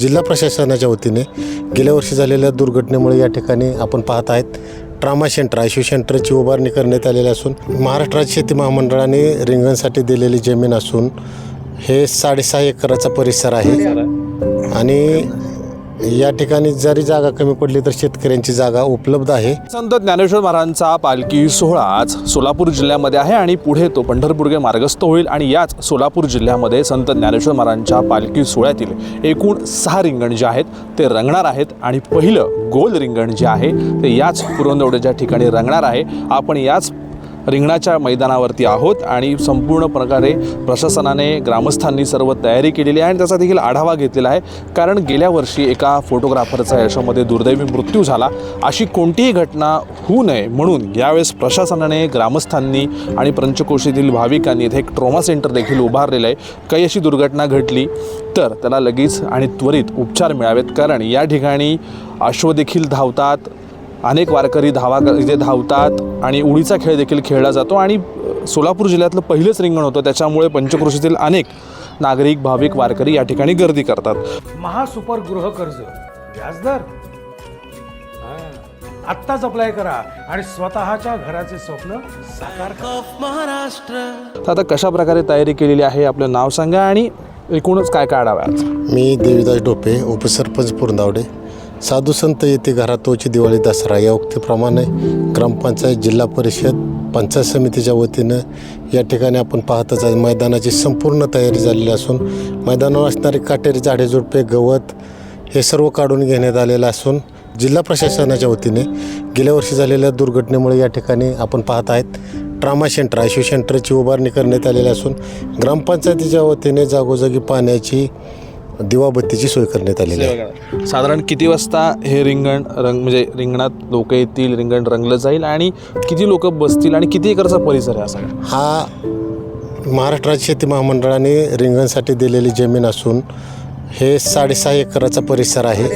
जिल्हा प्रशासनाच्या वतीने गेल्या वर्षी झालेल्या दुर्घटनेमुळे या ठिकाणी आपण पाहत आहेत. ट्रामा सेंटर आयशू सेंटरची उभारणी करण्यात आलेली असून महाराष्ट्र राज्य शेती महामंडळाने रिंगणसाठी दिलेली जमीन असून हे साडेसहा एकराचा परिसर आहे. आणि या ठिकाणी जरी जागा कमी पडली तर शेतकऱ्यांची जागा उपलब्ध आहे. संत ज्ञानेश्वर महाराजांचा पालखी सोहळा आज सोलापूर जिल्ह्यामध्ये आहे आणि पुढे तो पंढरपूरगे मार्गस्थ होईल आणि याच सोलापूर जिल्ह्यामध्ये संत ज्ञानेश्वर महाराजांच्या पालखी सोहळ्यातील एकूण सहा रिंगण जे आहेत ते रंगणार आहेत आणि पहिलं गोल रिंगण जे आहे ते याच पुरंदवड्याच्या ठिकाणी रंगणार आहे. आपण याच रिंगणाच्या मैदानावरती आहोत आणि संपूर्ण प्रकारे प्रशासनाने ग्रामस्थांनी सर्व तयारी केलेली आहे आणि त्याचा देखील आढावा घेतलेला आहे. कारण गेल्या वर्षी एका फोटोग्राफरचा याच्यामध्ये दुर्दैवी मृत्यू झाला. अशी कोणतीही घटना होऊ नये म्हणून यावेळेस प्रशासनाने ग्रामस्थांनी आणि पंचकोशीतील भाविकांनी इथे एक ट्रोमा सेंटर देखील उभारलेलं आहे. काही अशी दुर्घटना घडली तर त्याला लगेच आणि त्वरित उपचार मिळावेत. कारण या ठिकाणी अश्व देखील धावतात. अनेक वारकरी धावा इथे धावतात आणि उडीचा खेळ देखील खेळला जातो. आणि सोलापूर जिल्ह्यातलं पहिलंच रिंगण होतं. त्याच्यामुळे पंचक्रोशीतील अनेक नागरिक भाविक वारकरी या ठिकाणी गर्दी करतात. महासुपर गृह कर्ज व्याजदर? हा. आत्ताच अप्लाय करा आणि स्वतःच्या घराचे स्वप्न साकार करा. तर आता कशा प्रकारे तयारी केलेली आहे आपलं नाव सांगा आणि एकूणच काय काय आढावा आहे आजचा? मी देवीदास डोपे उपसरपंच पुरंदावडे. साधू संत येते घरातोची दिवाळी दसरा या उक्तीप्रमाणे ग्रामपंचायत जिल्हा परिषद पंचायत समितीच्या वतीनं या ठिकाणी आपण पाहतच आहे. मैदानाची संपूर्ण तयारी झालेली असून मैदानावर असणारे काटेरी झाडे झुडपे गवत हे सर्व काढून घेण्यात आलेलं असून जिल्हा प्रशासनाच्या वतीने गेल्या वर्षी झालेल्या दुर्घटनेमुळे या ठिकाणी आपण पाहत आहेत. ट्रामा सेंटर आयशू सेंटरची उभारणी करण्यात आलेली असून ग्रामपंचायतीच्या वतीने जागोजागी पाण्याची दिवाबत्तीची सोय करण्यात आलेली आहे. साधारण किती वाजता हे रिंगण रंग म्हणजे रिंगणात लोक येतील रिंगण रंगलं जाईल आणि किती लोक बसतील आणि किती एकरचा परिसर आहे हा सगळा हा महाराष्ट्र राज्य शेती महामंडळाने रिंगणसाठी दिलेली जमीन असून हे साडेसहा एकराचा परिसर आहे.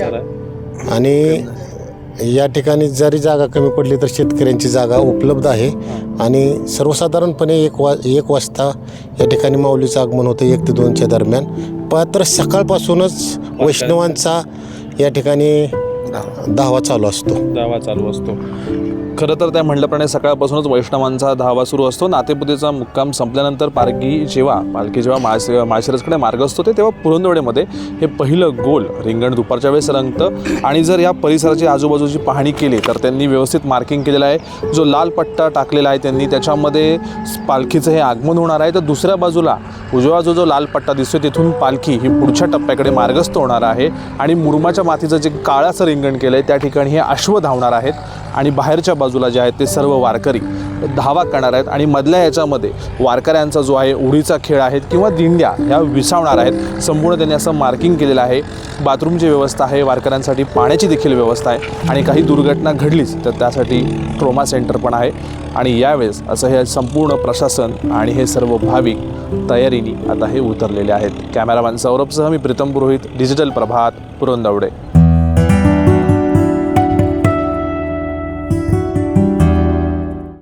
आणि या ठिकाणी जरी जागा कमी पडली तर शेतकऱ्यांची जागा उपलब्ध आहे. आणि सर्वसाधारणपणे एक वा एक वाजता या ठिकाणी माऊलीचं आगमन होतं एक ते दोनच्या दरम्यान. मात्र सकाळपासूनच वैष्णवांचा या ठिकाणी धावा चालू असतो. धावा चालू असतो. खरं तर त्या म्हटल्याप्रमाणे सकाळपासूनच वैष्णवांचा धावा सुरू असतो. नातेपुतेचा मुक्काम संपल्यानंतर पालखी जेव्हा पालखी जेव्हा माळश माळशिरसकडे मार्ग असतो ते तेव्हा पुरंदवडेमध्ये हे पहिलं गोल रिंगण दुपारच्या वेळेस रंगतं. आणि जर या परिसराची आजूबाजूची पाहणी केली तर त्यांनी व्यवस्थित मार्किंग केलेलं आहे. जो लाल पट्टा टाकलेला आहे त्यांनी त्याच्यामध्ये पालखीचं हे आगमन होणार आहे. तर दुसऱ्या बाजूला उजव्या बाजू जो लाल पट्टा दिसतोय तिथून पालखी ही पुढच्या टप्प्याकडे मार्गस्थ होणार आहे. आणि मुरमाच्या मातीचं जे काळाचं रिंगण केलं आहे त्या ठिकाणी हे अश्व धावणार आहेत. आणि बाहेरच्या बाजूला जे आहेत ते सर्व वारकरी धावा करणार आहेत आणि मधल्या याच्यामध्ये वारकऱ्यांचा जो आहे उडीचा खेळ आहेत किंवा दिंड्या ह्या विसावणार आहेत. संपूर्ण त्यांनी असं मार्किंग केलेलं आहे. बाथरूमची व्यवस्था आहे वारकऱ्यांसाठी पाण्याची देखील व्यवस्था आहे आणि काही दुर्घटना घडलीच तर त्यासाठी ट्रोमा सेंटर पण आहे. आणि यावेळेस असं हे संपूर्ण प्रशासन आणि हे सर्व भाविक तयारीने आता हे उतरलेले आहेत. कॅमेरामॅन सौरभसह मी प्रीतम पुरोहित डिजिटल प्रभात पुरंदवडे.